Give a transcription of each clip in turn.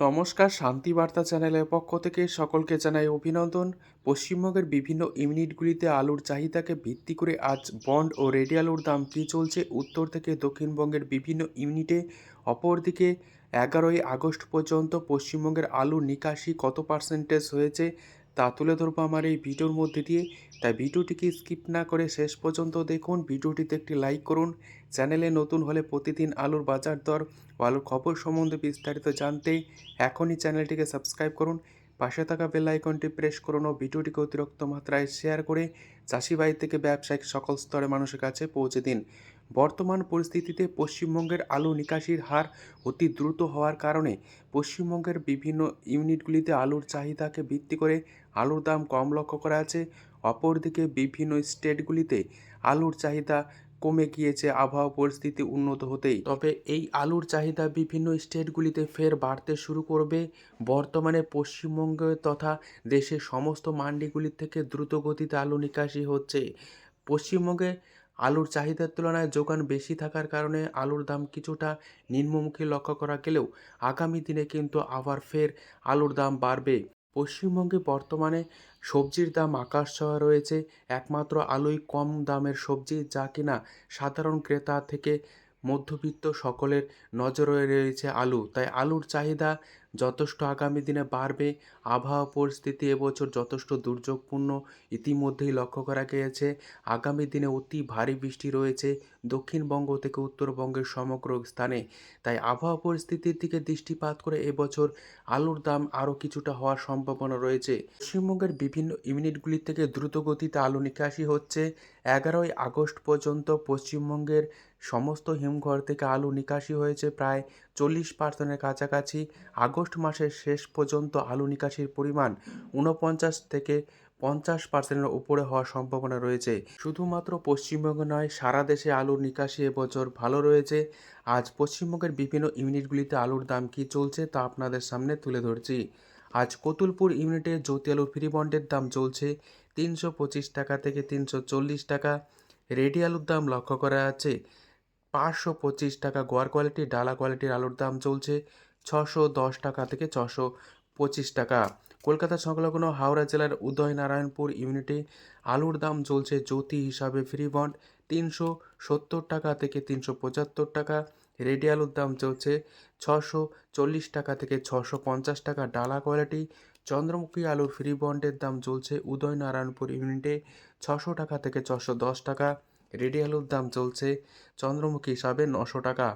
নমস্কার, শান্তি বার্তা চ্যানেলের পক্ষ থেকে সকলকে জানাই অভিনন্দন। পশ্চিমবঙ্গের বিভিন্ন ইউনিটগুলিতে আলুর চাহিদাকে ভিত্তি করে আজ বন্ড ও রেডি আলুর দাম কী চলছে উত্তর থেকে দক্ষিণবঙ্গের বিভিন্ন ইউনিটে, অপরদিকে এগারোই আগস্ট পর্যন্ত পশ্চিমবঙ্গের আলুর নিকাশি কত পার্সেন্টেজ হয়েছে তা তুলে ধরবো আমার এই ভিডিওর মধ্যে দিয়ে। তাই ভিডিওটিকে স্কিপ না করে শেষ পর্যন্ত দেখুন। ভিডিওটিতে একটি লাইক করুন। চ্যানেলে নতুন হলে প্রতিদিন আলুর বাজার দর ও আলুর খবর সম্বন্ধে বিস্তারিত জানতে এখনই চ্যানেলটিকে সাবস্ক্রাইব করুন। পাশে থাকা বেল আইকনটি প্রেস করুন ও ভিডিওটিকে অতিরিক্ত মাত্রায় শেয়ার করে চাষি বাড়ি থেকে ব্যবসায়িক সকল স্তরের মানুষের কাছে পৌঁছে দিন। বর্তমান পরিস্থিতিতে পশ্চিমবঙ্গের আলু নিকাশির হার অতি দ্রুত হওয়ার কারণে পশ্চিমবঙ্গের বিভিন্ন ইউনিটগুলিতে আলুর চাহিদাকে ভিত্তি করে আলুর দাম কম লক্ষ্য করা আছে। অপরদিকে বিভিন্ন স্টেটগুলিতে আলুর চাহিদা কমে গিয়েছে, আবহাওয়া পরিস্থিতি উন্নত হতেই। তবে এই আলুর চাহিদা বিভিন্ন স্টেটগুলিতে ফের বাড়তে শুরু করবে। বর্তমানে পশ্চিমবঙ্গ তথা দেশের সমস্ত মান্ডিগুলির থেকে দ্রুত গতিতে আলু নিকাশি হচ্ছে। পশ্চিমবঙ্গে আলুর চাহিদার তুলনায় যোগান বেশি থাকার কারণে আলুর দাম কিছুটা নিম্নমুখী লক্ষ্য করা গেলেও আগামী দিনে কিন্তু আবার ফের আলুর দাম বাড়বে। পশ্চিমবঙ্গে বর্তমানে সবজির দাম আকাশ ছোঁয়া রয়েছে। একমাত্র আলুই কম দামের সবজি যা কিনা সাধারণ ক্রেতা থেকে মধ্যবিত্ত সকলের নজরে রয়েছে আলু। তাই আলুর চাহিদা যথেষ্ট আগামী দিনে বাড়বে। আবহাওয়া পরিস্থিতি এবছর যথেষ্ট দুর্যোগপূর্ণ। ইতিমধ্যেই লক্ষ্য করা গিয়েছে, আগামী দিনে অতি ভারী বৃষ্টি রয়েছে দক্ষিণবঙ্গ থেকে উত্তরবঙ্গের সমগ্র স্থানে। তাই আবহাওয়া পরিস্থিতির দিকে দৃষ্টিপাত করে এবছর আলুর দাম আরও কিছুটা হওয়ার সম্ভাবনা রয়েছে। পশ্চিমবঙ্গের বিভিন্ন ইউনিটগুলি থেকে দ্রুত গতিতে আলু নিকাশি হচ্ছে। এগারোই আগস্ট পর্যন্ত পশ্চিমবঙ্গের সমস্ত হিমঘর থেকে আলু নিকাশি হয়েছে প্রায় চল্লিশ পার্সেন্টের কাছাকাছি। আগস্ট মাসের শেষ পর্যন্ত আলু নিকাশির পরিমাণ ঊনপঞ্চাশ থেকে পঞ্চাশ পার্সেন্টের উপরে হওয়ার সম্ভাবনা রয়েছে। শুধুমাত্র পশ্চিমবঙ্গে নয়, সারা দেশে আলুর নিকাশি এবছর ভালো রয়েছে। আজ পশ্চিমবঙ্গের বিভিন্ন ইউনিটগুলিতে আলুর দাম কী চলছে তা আপনাদের সামনে তুলে ধরছি। আজ কতুলপুর ইউনিটে জ্যোতি আলু ফ্রি বন্ডের দাম চলছে তিনশো পঁচিশ টাকা থেকে তিনশো চল্লিশ টাকা। রেডি আলুর দাম লক্ষ্য করা যাচ্ছে। পাঁচশো পঁচিশ টাকা গোয়ার কোয়ালিটি, ডালা কোয়ালিটির আলুর দাম চলছে ছশো দশ টাকা থেকে ছশো পঁচিশ টাকা। কলকাতা সংলগ্ন হাওড়া জেলার উদয়নারায়ণপুর ইউনিটে আলুর দাম চলছে জ্যোতি হিসাবে ফ্রি বন্ড তিনশো সত্তর টাকা থেকে তিনশো পঁচাত্তর টাকা। রেডি আলুর দাম চলছে ছশো চল্লিশ টাকা থেকে ছশো পঞ্চাশ টাকা। ডালা কোয়ালিটি, চন্দ্রমুখী আলুর ফ্রি বন্ডের দাম চলছে উদয়নারায়ণপুর ইউনিটে ছশো টাকা থেকে ছশো দশ টাকা। রেডি আলুর দাম চলছে চন্দ্রমুখী হিসাবে নশো টাকা।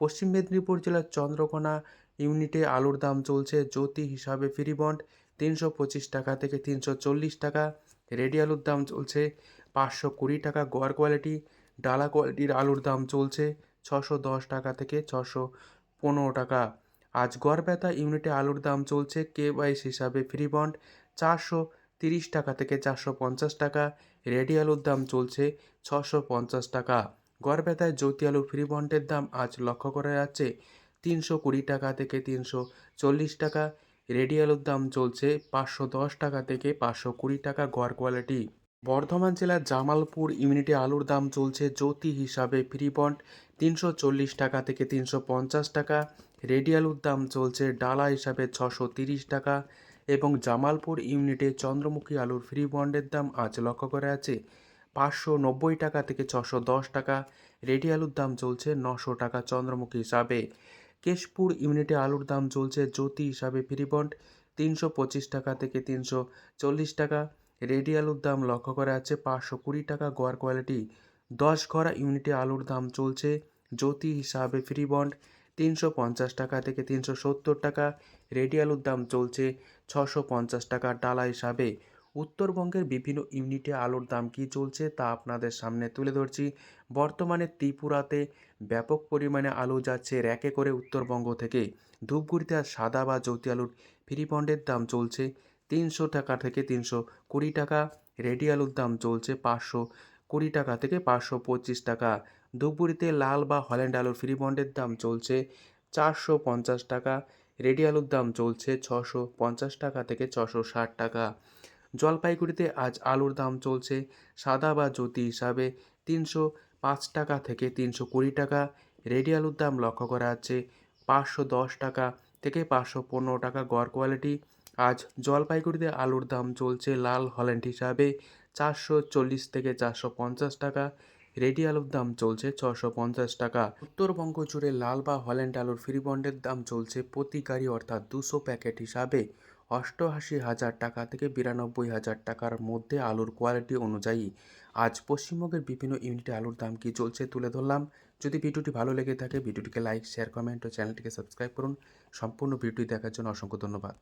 পশ্চিম মেদিনীপুর জেলার চন্দ্রকোনা ইউনিটে আলুর দাম চলছে জ্যোতি হিসাবে ফ্রি বন্ড তিনশো পঁচিশ টাকা থেকে তিনশো চল্লিশ টাকা। রেডি আলুর দাম চলছে পাঁচশো কুড়ি টাকা গোয়ার কোয়ালিটি। ডালা কোয়ালিটির আলুর দাম চলছে ছশো দশ টাকা থেকে ছশো পনেরো টাকা। আজ গড়বেতা ইউনিটে আলুর দাম চলছে কে বাইশ হিসাবে ফ্রি বন্ড চারশো তিরিশ টাকা থেকে চারশো পঞ্চাশ টাকা, রেডি আলুর দাম চলছে ছশো পঞ্চাশ টাকা। গড়বেতায় জ্যোতি আলুর ফ্রি বন্ডের দাম আজ লক্ষ্য করা যাচ্ছে তিনশো কুড়ি টাকা থেকে তিনশো চল্লিশ টাকা, রেডি আলুর দাম চলছে পাঁচশো দশ টাকা থেকে পাঁচশো কুড়ি টাকা গড় কোয়ালিটি। বর্ধমান জেলার জামালপুর ইউনিটে আলুর দাম চলছে জ্যোতি হিসাবে ফ্রি বন্ড তিনশো চল্লিশ টাকা থেকে তিনশো পঞ্চাশ টাকা, রেডি আলুর দাম চলছে ডালা হিসাবে ছশো তিরিশ টাকা এবং জামালপুর ইউনিটে চন্দ্রমুখী আলুর ফ্রি বন্ডের দাম আজ লক্ষ্য করা আছে। পাঁচশো নব্বই টাকা থেকে ছশো দশ টাকা, রেডি আলুর দাম চলছে নশো টাকা চন্দ্রমুখী হিসাবে। কেশপুর ইউনিটে আলুর দাম চলছে জ্যোতি হিসাবে ফ্রি বন্ড তিনশো পঁচিশ টাকা থেকে তিনশো চল্লিশ টাকা, রেডি আলুর দাম লক্ষ্য করা আছে পাঁচশো কুড়ি টাকা গোয়ার কোয়ালিটি। দশ ঘরা ইউনিটে আলুর দাম চলছে জ্যোতি হিসাবে ফ্রি বন্ড তিনশো পঞ্চাশ টাকা থেকে তিনশো সত্তর টাকা। রেডি আলুর দাম চলছে ছশো পঞ্চাশ টাকা ডালা হিসাবে। উত্তরবঙ্গের বিভিন্ন ইউনিটে আলুর দাম কী চলছে তা আপনাদের সামনে তুলে ধরছি। বর্তমানে ত্রিপুরাতে ব্যাপক পরিমাণে আলু যাচ্ছে র্যাকে করে উত্তরবঙ্গ থেকে। ধূপগুড়িতে আর সাদা বা জ্যোতি আলুর ফ্রি বন্ডের দাম চলছে তিনশো টাকা থেকে তিনশো কুড়ি টাকা। রেডি আলুর দাম চলছে পাঁচশো কুড়ি টাকা থেকে পাঁচশো পঁচিশ টাকা। ধূপগুড়িতে লাল বা হল্যান্ড আলুর ফ্রি বন্ডের দাম চলছে চারশো পঞ্চাশ টাকা, রেডি আলুর দাম চলছে ছশো পঞ্চাশ টাকা থেকে ছশো ষাট টাকা। জলপাইগুড়িতে আজ আলুর দাম চলছে সাদা বা জ্যোতি হিসাবে তিনশো পাঁচ টাকা থেকে তিনশো কুড়ি টাকা, রেডি আলুর দাম লক্ষ্য করা যাচ্ছে পাঁচশো দশ টাকা থেকে পাঁচশো পনেরো টাকা গড় কোয়ালিটি। আজ জলপাইগুড়িতে আলুর দাম চলছে লাল হল্যান্ড হিসাবে চারশো চল্লিশ থেকে চারশো পঞ্চাশ টাকা রেডি আলুর দাম চলছে ছশো পঞ্চাশ টাকা। উত্তরবঙ্গ জুড়ে লাল বা হল্যান্ড আলুর ফ্রি বন্ডের দাম চলছে প্রতি গাড়ি অর্থাৎ দুশো প্যাকেট হিসাবে। অষ্টআশি হাজার টাকা থেকে বিরানব্বই হাজার টাকার মধ্যে আলুর কোয়ালিটি অনুযায়ী। আজ পশ্চিমবঙ্গের বিভিন্ন ইউনিটে আলুর দাম কী চলছে তুলে ধরলাম। যদি ভিডিওটি ভালো লেগে থাকে, ভিডিওটিকে লাইক, শেয়ার, কমেন্ট ও চ্যানেলটিকে সাবস্ক্রাইব করুন। সম্পূর্ণ ভিডিওটি দেখার জন্য অসংখ্য ধন্যবাদ।